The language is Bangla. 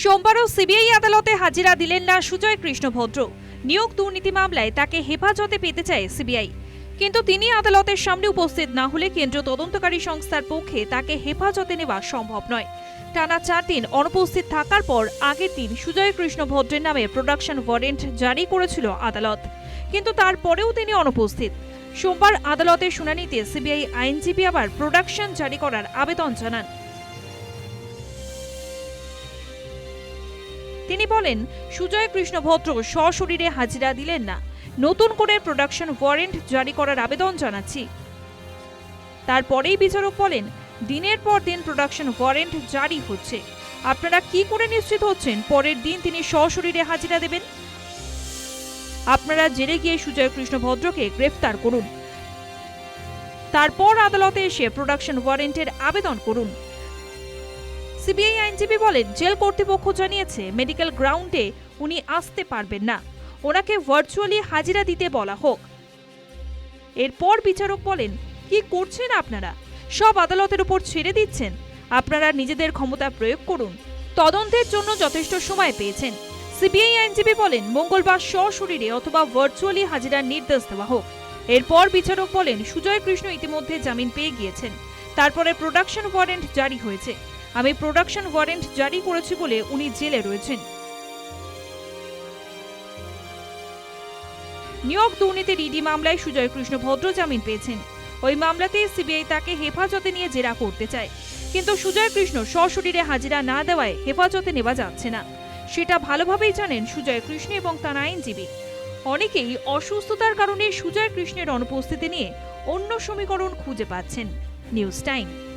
সোমবারও সিবিআই আদালতে হাজিরা দিলেন না সুজয় কৃষ্ণ ভদ্র। নিয়োগ দুর্নীতি মামলায় তাকে হেফাজতে পেতে চায় সিবিআই। কিন্তু তিনি আদালতের সামনে উপস্থিত না হলে কেন্দ্রীয় তদন্তকারী সংস্থার পক্ষে তাকে হেফাজতে নেওয়া সম্ভব নয়। টানা চার দিন অনুপস্থিত থাকার পর আগের দিন সুজয় কৃষ্ণ ভদ্রের নামে প্রোডাকশন ওয়ারেন্ট জারি করেছিল আদালত। কিন্তু তারপরেও তিনি অনুপস্থিত। সোমবার আদালতের শুনানিতে সিবিআই আইনজীবী আবার প্রোডাকশন জারি করার আবেদন জানান। তিনি বলেন, সুজয় কৃষ্ণ ভদ্র সশরীরে হাজিরা দিলেন না। নতুন করে প্রোডাকশন ওয়ারেন্ট জারি করার আবেদন জানাচ্ছি। তারপরেই বিচারক বলেন, দিনের পর দিন প্রোডাকশন ওয়ারেন্ট জারি হচ্ছে। আপনারা কি করে নিশ্চিত হচ্ছেন পরের দিন তিনি সশরীরে হাজিরা দেবেন? আপনারা জেলে গিয়ে সুজয় কৃষ্ণ ভদ্রকে গ্রেফতার করুন। তারপর আদালতে এসে প্রোডাকশন ওয়ারেন্টের আবেদন করুন। সিবিআই আইনজীবী বলেন, জেল কর্তৃপক্ষ জানিয়েছে, মেডিকেল গ্রাউন্ডে উনি আসতে পারবেন না। ওনাকে ভার্চুয়ালি হাজিরা দিতে বলা হোক। এরপর বিচারক বলেন, কি করছেন আপনারা? সব আদালতের উপর ছেড়ে দিচ্ছেন। আপনারা নিজেদের ক্ষমতা প্রয়োগ করুন। তদন্তের জন্য যথেষ্ট সময় পেয়েছেন। সিবিআই আইনজীবী বলেন, মঙ্গলবার সশরীরে অথবা ভার্চুয়ালি হাজিরার নির্দেশ দেওয়া হোক। এরপর বিচারক বলেন, সুজয় কৃষ্ণ ইতিমধ্যে জামিন পেয়ে গিয়েছেন। তারপরে প্রোডাকশন ওয়ারেন্ট জারি হয়েছে। আমি প্রোডাকশন ওয়ারেন্ট জারি করেছি বলে উনি জেলে রয়েছেন। নিয়োগ দুর্নীতির ইডি মামলায় সুজয় কৃষ্ণ ভদ্র জামিন পেয়েছেন। ওই মামলাতে সিবিআই তাকে হেফাজতে নিয়ে জেরা করতে চায়। কিন্তু সুজয় কৃষ্ণ সশরীরে হাজিরা না দেওয়ায় হেফাজতে নেওয়া যাচ্ছে না। সেটা ভালোভাবেই জানেন সুজয় কৃষ্ণ এবং তার আইনজীবী। অনেকেই অসুস্থতার কারণে সুজয় কৃষ্ণের অনুপস্থিতি নিয়ে অন্য সমীকরণ খুঁজে পাচ্ছেন। News time.